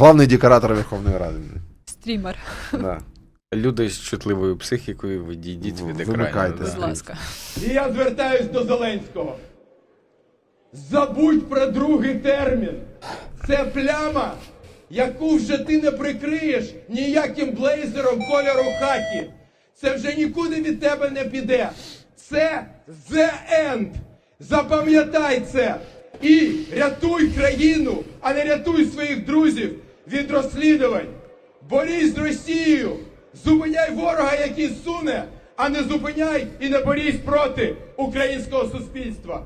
Главний декоратор Верховної Ради. Стрімер, Да. Люди з чутливою психікою, відійдіть від екрану. Вимикайте. да. будь ласка. І я звертаюсь до Зеленського. Забудь про другий термін. Це пляма, яку вже ти не прикриєш ніяким блейзером кольору хакі. Це вже нікуди від тебе не піде. Це the end. Запам'ятай це. І рятуй країну, а не рятуй своїх друзів від розслідувань. Борись з Росією. Зупиняй ворога, який суне, а не зупиняй і не борись проти українського суспільства.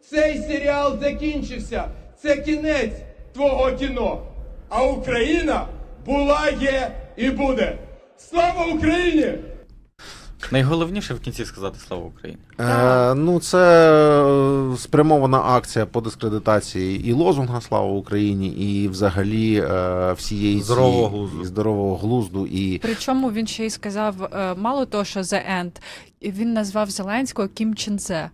Цей серіал закінчився. Це кінець твого кіно. А Україна була, є і буде. Слава Україні! Найголовніше в кінці сказати слава Україні. Е, ну, це е, спрямована акція по дискредитації і лозунга Слава Україні, і взагалі е, всієї Здорового цієї- глузду. і здорового глузду. І Причому він ще й сказав е, мало того, що The End, він назвав Зеленського Кім Чен Зе. Е,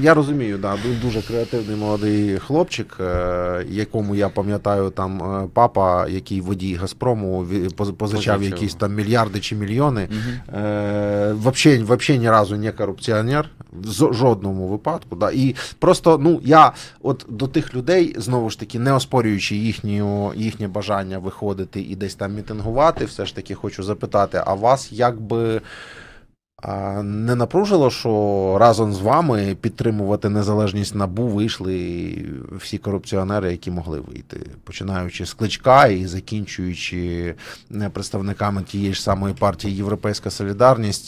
я розумію, да, ду- дуже креативний молодий хлопчик, е, якому я пам'ятаю, там е, папа, який водій Газпрому, позичав якісь там мільярди чи мільйони. Угу. Е, вообще, вообще ні разу не корупціонер в жодному випадку. Да. І просто ну я от до тих людей, знову ж таки, не оспорюючи їхню, їхнє бажання виходити і десь там мітингувати, все ж таки хочу запитати, а вас якби. Не напружило, що разом з вами підтримувати незалежність набу вийшли всі корупціонери, які могли вийти, починаючи з кличка і закінчуючи е, представниками тієї ж самої партії Європейська Солідарність.